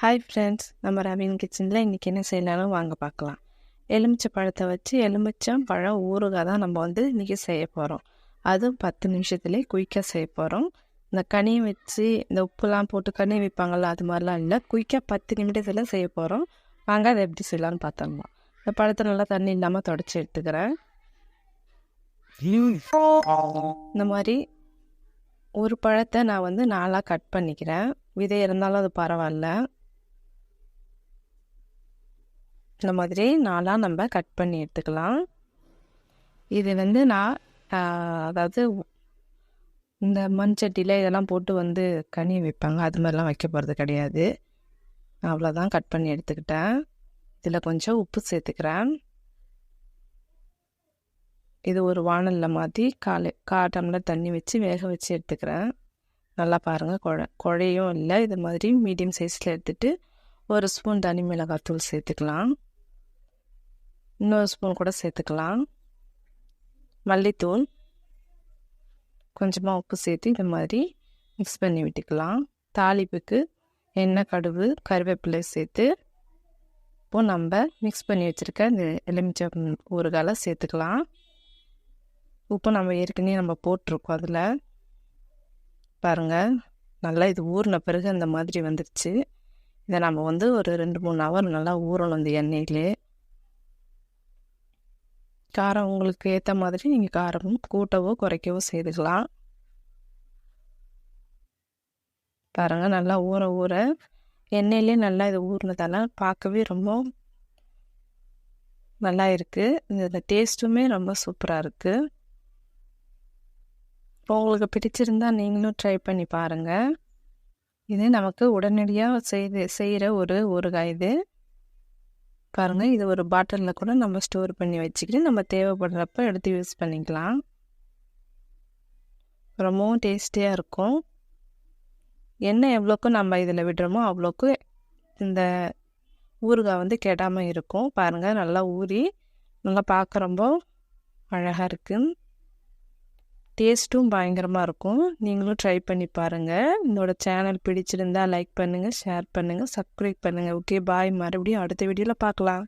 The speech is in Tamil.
ஹாய் ஃப்ரெண்ட்ஸ் நம்ம ரவீன் கிச்சனில் இன்றைக்கி என்ன செய்யலாம்னு வாங்க பார்க்கலாம். எலுமிச்சை பழத்தை வச்சு எலுமிச்சம் பழம் ஊறுகாய் தான் நம்ம வந்து இன்றைக்கி செய்ய போகிறோம் அதுவும் பத்து நிமிஷத்துலேயே குயிக்காக செய்ய போகிறோம் இந்த கனி வச்சு இந்த உப்புலாம் போட்டு கனி வைப்பாங்கள்ல அது மாதிரிலாம் இல்லை. குயிக்காக பத்து நிமிடத்தில் செய்ய போகிறோம் வாங்க அதை எப்படி செய்யலாம்னு பார்த்தோம்னா இந்த பழத்தை நல்லா தண்ணி இல்லாமல் தொடச்சி எடுத்துக்கிறேன். இந்த மாதிரி ஒரு பழத்தை நான் வந்து நாலாக கட் பண்ணிக்கிறேன். விதை இருந்தாலும் அது பரவாயில்ல. இந்த மாதிரி நாளாக நம்ம கட் பண்ணி எடுத்துக்கலாம். இது வந்து நான் அதாவது இந்த மண்சட்டியில் இதெல்லாம் போட்டு வந்து கனி வைப்பாங்க. அது மாதிரிலாம் வைக்க போகிறது கிடையாது. அவ்வளோதான் கட் பண்ணி எடுத்துக்கிட்டேன். இதில் கொஞ்சம் உப்பு சேர்த்துக்கிறேன். இது ஒரு வானலில் மாற்றி காலை கா டம்ளர் தண்ணி வச்சு வேக வச்சு எடுத்துக்கிறேன். நல்லா பாருங்கள் குழ குழையும் இல்லை. இது மாதிரி மீடியம் சைஸில் எடுத்துகிட்டு ஒரு ஸ்பூன் தனி மிளகாய் தூள் சேர்த்துக்கலாம். இன்னொரு ஸ்பூன் கூட சேர்த்துக்கலாம். மல்லித்தூள். கொஞ்சமாக உப்பு சேர்த்து இந்த மாதிரி மிக்ஸ் பண்ணி விட்டுக்கலாம். தாளிப்புக்கு எண்ணெய் கடுகு கருவேப்பிலை சேர்த்து இப்போது நம்ம மிக்ஸ் பண்ணி வச்சுருக்க இந்த எலுமிச்சம் ஊறுகாலை சேர்த்துக்கலாம். உப்பு நம்ம ஏற்கனவே நம்ம போட்டிருக்கோம் அதில். பாருங்கள் நல்லா இது ஊறின பிறகு அந்த மாதிரி வந்துடுச்சு இதை நம்ம வந்து ஒரு ரெண்டு மூணு ஹவர் நல்லா ஊறணும் இந்த எண்ணெயிலே. காரம் உங்களுக்கு ஏற்ற மாதிரி நீங்கள் காரமும் கூட்டவோ குறைக்கவோ செய்துக்கலாம் பாருங்கள் நல்லா ஊற ஊற. எண்ணெயிலே நல்லா இது ஊறினதால பார்க்கவே ரொம்ப நல்லா இருக்குது இந்த டேஸ்ட்டுமே ரொம்ப சூப்பராக இருக்குது இப்போ உங்களுக்கு பிடிச்சிருந்தா நீங்களும் ட்ரை பண்ணி பாருங்கள் இது நமக்கு உடனடியாக செய்து செய்கிற ஒரு ஊறுகாய் இது. பாருங்கள் இது ஒரு பாட்டிலில் கூட நம்ம ஸ்டோர் பண்ணி வச்சுக்கிட்டு நம்ம தேவைப்படுறப்ப எடுத்து யூஸ் பண்ணிக்கலாம். ரொம்பவும் டேஸ்டியாக இருக்கும். எண்ணெய் எவ்வளோக்கும் நம்ம இதில் விடுறோமோ அவ்வளோக்கு இந்த ஊறுகாய் வந்து கெடாமல் இருக்கும். பாருங்கள் நல்லா ஊறி நல்லா பார்க்க ரொம்ப அழகாக இருக்குது டேஸ்ட்டும் பயங்கரமாக இருக்கும். நீங்களும் ட்ரை பண்ணி பாருங்கள் என்னோடய சேனல் பிடிச்சிருந்தா லைக் பண்ணுங்கள் ஷேர் பண்ணுங்கள் சப்ஸ்கிரைப் பண்ணுங்கள் ஓகே பாய் மறுபடியும் அடுத்த வீடியோவில் பார்க்கலாம்.